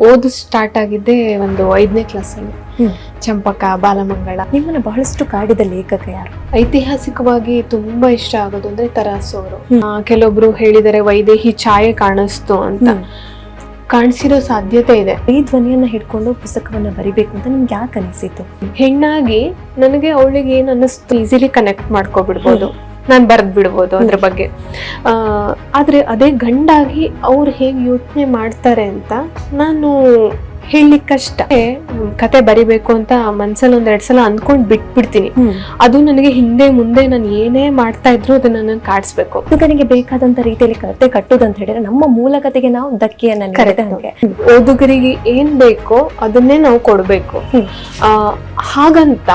ಓದು ಸ್ಟಾರ್ಟ್ ಆಗಿದ್ದೆ ಒಂದು ಐದನೇ ಕ್ಲಾಸಲ್ಲಿ. ಚಂಪಕ ಬಾಲಮಂಗಳ. ನಿಮ್ಮನ್ನ ಬಹಳಷ್ಟು ಕಾಡಿದ ಲೇಖಕ ಯಾರು? ಐತಿಹಾಸಿಕವಾಗಿ ತುಂಬಾ ಇಷ್ಟ ಆಗೋದು ಅಂದ್ರೆ ತರಾಸು ಅವರು. ಕೆಲವೊಬ್ರು ಹೇಳಿದರೆ ವೈದೇಹಿ ಛಾಯೆ ಕಾಣಿಸ್ತು ಅಂತ. ಕಾಣಿಸಿರೋ ಸಾಧ್ಯತೆ ಇದೆ. ಈ ಧ್ವನಿಯನ್ನ ಹಿಡ್ಕೊಂಡು ಪುಸ್ತಕವನ್ನ ಬರಿಬೇಕು ಅಂತ ನಿಮ್ಗೆ ಯಾಕೆ ಅನಿಸಿತು? ಹೆಣ್ಣಾಗಿ ನನಗೆ ಅವಳಿಗೆ ಏನು ಅನ್ನಿಸ್ತು? ಈಸಿಲಿ ಕನೆಕ್ಟ್ ಮಾಡ್ಕೊಬಿಡ್ಬೋದು. ನಾನು ಬರೆದು ಬಿಡ್ಬೋದು ಅದ್ರ ಬಗ್ಗೆ. ಆ, ಆದ್ರೆ ಅದೇ ಗಂಡಾಗಿ ಅವ್ರು ಹೇಗೆ ಯೋಚನೆ ಮಾಡ್ತಾರೆ ಅಂತ ನಾನು ಕಷ್ಟ ಕತೆ ಬರಿಬೇಕು ಅಂತ ಮನ್ಸಲ್ಲಿ ಒಂದೆರಡು ಸಲ ಅನ್ಕೊಂಡ್ ಬಿಟ್ಬಿಡ್ತೀನಿ. ಅದು ನನಗೆ ಹಿಂದೆ ಮುಂದೆ ನಾನು ಏನೇ ಮಾಡ್ತಾ ಇದ್ರು ಅದನ್ನ ನಾನು ಕಾಡಿಸ್ಬೇಕು. ಬೇಕಾದಂತ ರೀತಿಯಲ್ಲಿ ಕತೆ ಕಟ್ಟುದು ಅಂತ ಹೇಳಿದ್ರೆ ನಮ್ಮ ಮೂಲ ಕತೆಗೆ ನಾವು ಧಕ್ಕೆಯನ್ನ. ಹಾಗೆ. ಓದುಗರಿಗೆ ಏನ್ ಬೇಕೋ ಅದನ್ನೇ ನಾವು ಕೊಡ್ಬೇಕು. ಆ, ಹಾಗಂತ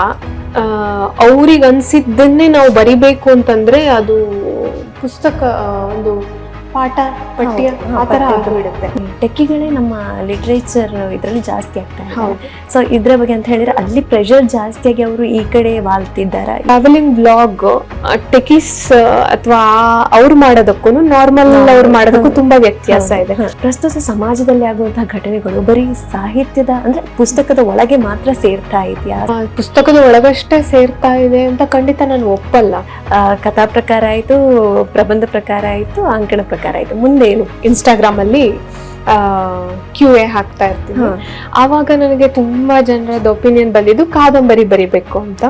ಅವ್ರಿಗೆ ಅನ್ಸಿದ್ದನ್ನೇ ನಾವು ಬರಿಬೇಕು ಅಂತಂದ್ರೆ ಅದು ಪುಸ್ತಕ ಒಂದು ಪಾಠ ಪಠ್ಯ ಆ ತರ ಆಗಿಬಿಡುತ್ತೆ. ಟೆಕ್ಕಿಗಳೇ ನಮ್ಮ ಲಿಟ್ರೇಚರ್ ಇದರಲ್ಲಿ ಜಾಸ್ತಿ ಆಗ್ತಾ ಇದೆ. ಸೊ ಇದ್ರ ಬಗ್ಗೆ ಅಂತ ಹೇಳಿದ್ರೆ ಅಲ್ಲಿ ಪ್ರೆಷರ್ ಜಾಸ್ತಿಯಾಗಿ ಅವರು ಈ ಕಡೆ ವಾಲ್ತಿದ್ದಾರೆ? ಟ್ರಾವೆಲಿಂಗ್ ಬ್ಲಾಗ್ ಟೆಕಿಸ್ ಅಥವಾ ಅವ್ರು ಮಾಡೋದಕ್ಕೂ ನಾರ್ಮಲ್ ಅವ್ರು ಮಾಡೋದಕ್ಕೂ ತುಂಬಾ ವ್ಯತ್ಯಾಸ ಇದೆ. ಪ್ರಸ್ತುತ ಸಮಾಜದಲ್ಲಿ ಆಗುವಂತಹ ಘಟನೆಗಳು ಬರೀ ಸಾಹಿತ್ಯದ ಅಂದ್ರೆ ಪುಸ್ತಕದ ಒಳಗೆ ಮಾತ್ರ ಸೇರ್ತಾ ಇದೆಯಾ? ಪುಸ್ತಕದ ಒಳಗಷ್ಟೇ ಸೇರ್ತಾ ಇದೆ ಅಂತ ಖಂಡಿತ ನಾನು ಒಪ್ಪಲ್ಲ. ಕಥಾ ಪ್ರಕಾರ ಆಯ್ತು ಪ್ರಬಂಧ ಪ್ರಕಾರ ಆಯ್ತು ಅಂಕಣ ಪ್ರಕಾರ ಆಯ್ತು. ಮುಂದೆ ಏನು? ಇನ್ಸ್ಟಾಗ್ರಾಮ್ ಅಲ್ಲಿ ಕ್ಯೂ ಎ ಹಾಕ್ತಾ ಇರ್ತೀನಿ. ಆವಾಗ ನನಗೆ ತುಂಬಾ ಜನರದ ಒಪಿನಿಯನ್ ಬಂದಿದ್ದು ಕಾದಂಬರಿ ಬರಿಬೇಕು ಅಂತ.